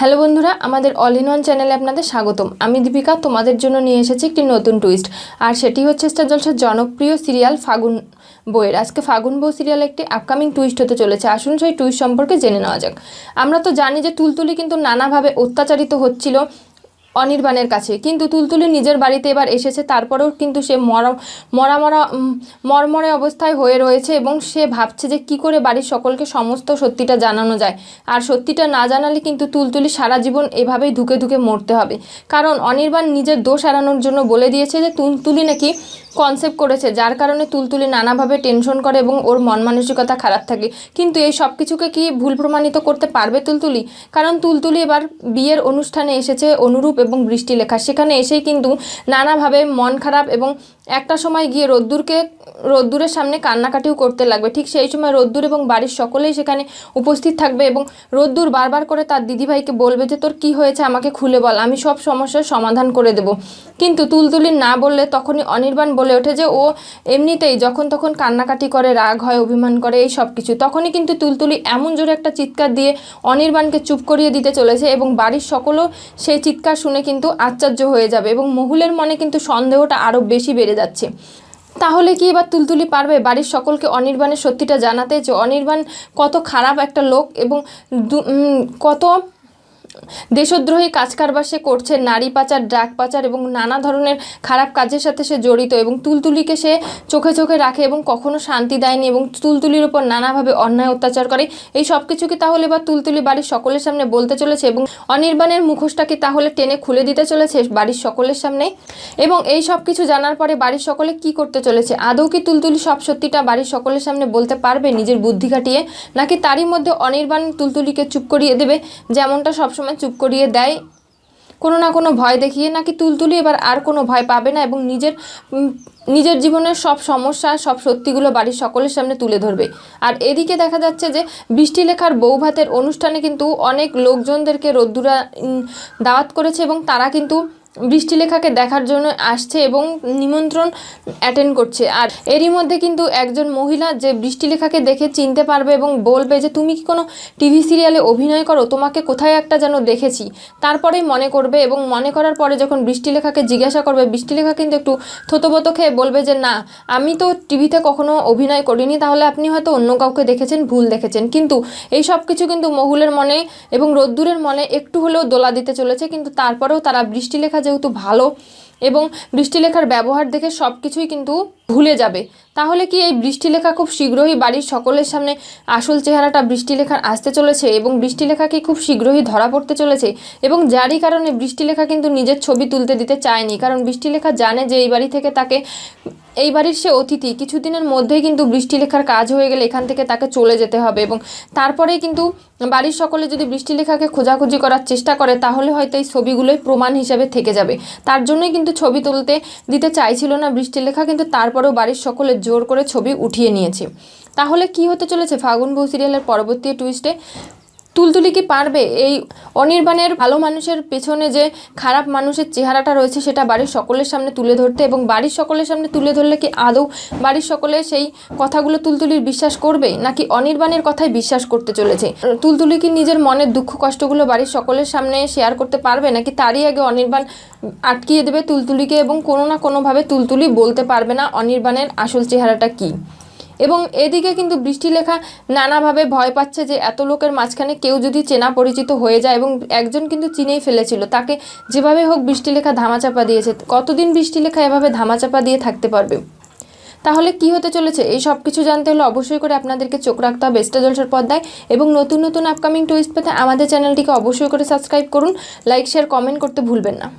Hello বন্ধুরা, আমাদের all in one চ্যানেলে আপনাদের স্বাগতম। আমি দীপিকা, তোমাদের জন্য নিয়ে এসেছি একটি নতুন টুইস্ট আর সেটি হচ্ছে স্টার জলসার জনপ্রিয় সিরিয়াল ফাগুন বইয়ের। আজকে ফাগুন বউ সিরিয়াল একটি আপকামিং টুইস্ট হতে চলেছে। আসুন সেই টুইস্ট সম্পর্কে জেনে নেওয়া যাক। আমরা তো জানি যে তুলতুলি কিন্তু নানাভাবে অত্যাচারিত হচ্ছিল। অনির্বাণের কাছে। কিন্তু তুলতুলি নিজের বাড়িতে এবার এসেছে, তারপরেও কিন্তু সে মরা মরা মরা মরমরে অবস্থায় হয়ে রয়েছে এবং সে ভাবছে যে কি করে বাড়ির সকলকে সমস্ত সত্যিটা জানানো যায়। আর সত্যিটা না জানালে কিন্তু তুলতুলি সারা জীবন এভাবেই ধুকে ধুকে মরতে হবে। কারণ অনির্বাণ নিজের দোষ এড়ানোর জন্য বলে দিয়েছে যে তুলতুলি নাকি কনসেপ্ট করেছে, যার কারণে তুলতুলি নানাভাবে টেনশন করে এবং ওর মন মানসিকতা খারাপ থাকে। কিন্তু এই সব কিছুকে কি ভুল প্রমাণিত করতে পারবে তুলতুলি? কারণ তুলতুলি এবার বিয়ের অনুষ্ঠানে এসেছে অনুরূপ এবং বৃষ্টি লেখা। সেখানে এসেই কিন্তু নানাভাবে মন খারাপ এবং একটা সময় গিয়ে রোদ্দুরকে, রোদ্দুরের সামনে কান্নাকাটিও করতে লাগবে। ঠিক সেই সময় রোদ্দুর এবং বাড়ির সকলেই সেখানে উপস্থিত থাকবে এবং রোদ্দুর বারবার করে তার দিদিভাইকে বলবে যে, তোর কি হয়েছে? আমাকে খুলে বল। আমি সব সমস্যার সমাধান করে দেব। কিন্তু তুলতুলি না বললে তখনই অনির্বাণ বলে ওঠে যে ও এমনিতেই যখন তখন কান্নাকাটি করে, রাগ হয়, অভিমান করে, এই সব কিছু। তখনই কিন্তু তুলতুলি এমন জোরে একটা চিৎকার দিয়ে অনির্বাণকে চুপ করিয়ে দিতে চলেছে এবং বাড়ির সকলও সেই চিৎকার শুনে কিন্তু আশ্চর্য হয়ে যাবে এবং মহুলের মনে কিন্তু সন্দেহটা আরও বেশি বেড়ে যাচ্ছে। তাহলে কি এবার তুলতুলি পারবে বাড়ির সকলকে অনির্বাণের সত্যিটা জানাতে যে অনির্বাণ কত খারাপ একটা লোক এবং কত দেশদ্রোহী কাজ কারবার সে করছে, নারী পাচার, ড্রাগ পাচার এবং নানা ধরনের খারাপ কাজের সাথে সে জড়িত এবং তুলতুলিকে সে চোখে চোখে রাখে এবং কখনো শান্তি দেয়নি এবং তুলতুলির উপর নানাভাবে অন্যায় অত্যাচার করে। এই সব কিছু কি তাহলে বা তুলতুলি বাড়ির সকলের সামনে বলতে চলেছে এবং অনির্বাণের মুখোশটা কি তাহলে টেনে খুলে দিতে চলেছে বাড়ির সকলের সামনে? এবং এই সব কিছু জানার পরে বাড়ির সকলে কি করতে চলেছে? আদৌ কি তুলতুলি সব সত্যিটা বাড়ির সকলের সামনে বলতে পারবে নিজের বুদ্ধি খাটিয়ে, নাকি তারই মধ্যে অনির্বাণ তুলতুলিকে চুপ করিয়ে দেবে, যেমনটা সবসময় চুপ করিয়ে দেয়। কোনো না কোনো ভয় দেখিয়ে নাকি তুলতুলি এবার আর কোনো ভয় পাবে না এবং নিজের নিজের জীবনের সব সমস্যা, সব সত্যিগুলো বাড়ির সকলের সামনে তুলে ধরবে। আর এদিকে দেখা যাচ্ছে যে বৃষ্টি লেখার বউভাতের অনুষ্ঠানে কিন্তু অনেক লোকজনদেরকে রোদ্দুরা দাওয়াত করেছে এবং তারা কিন্তু বৃষ্টিলেখাকে দেখার জন্য আসছে এবং নিমন্ত্রণ অ্যাটেন্ড করছে। আর এরই মধ্যে কিন্তু একজন মহিলা যে বৃষ্টিলেখাকে দেখে চিনতে পারবে এবং বলবে যে, তুমি কি কোনো টিভি সিরিয়ালে অভিনয় করো? তোমাকে কোথায় একটা যেন দেখেছি। তারপরেই মনে করবে এবং মনে করার পরে যখন বৃষ্টিলেখাকে জিজ্ঞাসা করবে, বৃষ্টিলেখা কিন্তু একটু থতবত খেয়ে বলবে যে, না, আমি তো টিভিতে কখনো অভিনয় করিনি, তাহলে আপনি হয়তো অন্য কাউকে দেখেছেন, ভুল দেখেছেন। কিন্তু এই সব কিছু কিন্তু মহুলের মনে এবং রোদ্দুরের মনে একটু হলেও দোলা দিতে চলেছে। কিন্তু তারপরেও তারা বৃষ্টিলেখা যেহেতু ভালো এবং বৃষ্টিলেখার ব্যবহার দেখে সব কিছুই কিন্তু ভুলে যাবে। তাহলে কি এই বৃষ্টিলেখা খুব শীঘ্রই বাড়ির সকলের সামনে আসল চেহারাটা বৃষ্টিলেখার আসতে চলেছে এবং বৃষ্টিলেখা কি খুব শীঘ্রই ধরা পড়তে চলেছে? এবং যারই কারণে বৃষ্টিলেখা কিন্তু নিজের ছবি তুলতে দিতে চায়নি, কারণ বৃষ্টিলেখা জানে যে এই বাড়ি থেকে তাকে, এই বাড়ির সে অতিথি, কিছুদিনের মধ্যেই কিন্তু বৃষ্টিলেখার কাজ হয়ে গেলে এখান থেকে তাকে চলে যেতে হবে এবং তারপরেই কিন্তু বাড়ির সকলে যদি বৃষ্টিলেখাকে খোঁজাখুঁজি করার চেষ্টা করে, তাহলে হয়তো এই ছবিগুলোই প্রমাণ হিসাবে থেকে যাবে। তার জন্যই কিন্তু ছবি তুলতে দিতে চাইছিল না বৃষ্টির লেখা, কিন্তু তারপরেও বাড়ির সকলে জোর করে ছবি উঠিয়ে নিয়েছে। তাহলে কি হতে চলেছে? ফাগুন বউ সিরিয়ালের পরবর্তী টুইস্টে তুলতুলি কি পারবে? এই অনির্বাণের ভালো মানুষের পেছনে যে খারাপ মানুষের চেহারাটা রয়েছে, সেটা বাড়ির সকলের সামনে তুলে ধরতে এবং বাড়ির সকলের সামনে তুলে ধরলে কি আদৌ বাড়ির সকলে সেই কথাগুলো তুলতুলির বিশ্বাস করবে? নাকি অনির্বাণের কথাই বিশ্বাস করতে চলেছে? তুলতুলি কি নিজের মনের দুঃখ কষ্টগুলো বাড়ির সকলের সামনে শেয়ার করতে পারবে? নাকি তারই আগে অনির্বাণ আটকিয়ে দেবে তুলতুলিকে এবং কোনো না কোনোভাবে তুলতুলি বলতে পারবে না? অনির্বাণের আসল চেহারাটা কী? এবং এদিকে কিন্তু বৃষ্টি লেখা নানাভাবে ভয় পাচ্ছে যে এত লোকের মাঝখানে কেউ যদি চেনা পরিচিত হয়ে যায় এবং একজন কিন্তু চিনেই ফেলেছিল। তাকে যেভাবে হোক বৃষ্টি লেখা ধামাচাপা দিয়েছে। কতদিন বৃষ্টি লেখা এভাবে ধামাচাপা দিয়ে থাকতে পারবে? তাহলে কি হতে চলেছে? এই সব কিছু জানতে হলে অবশ্যই করে আপনাদেরকে চোখ রাখতে হবে বেস্টা জলসার পর্দায় এবং নতুন নতুন আপকামিং টুইস্ট পেতে আমাদের চ্যানেলটিকে অবশ্যই করে সাবস্ক্রাইব করুন লাইক শেয়ার কমেন্ট করতে ভুলবেন না।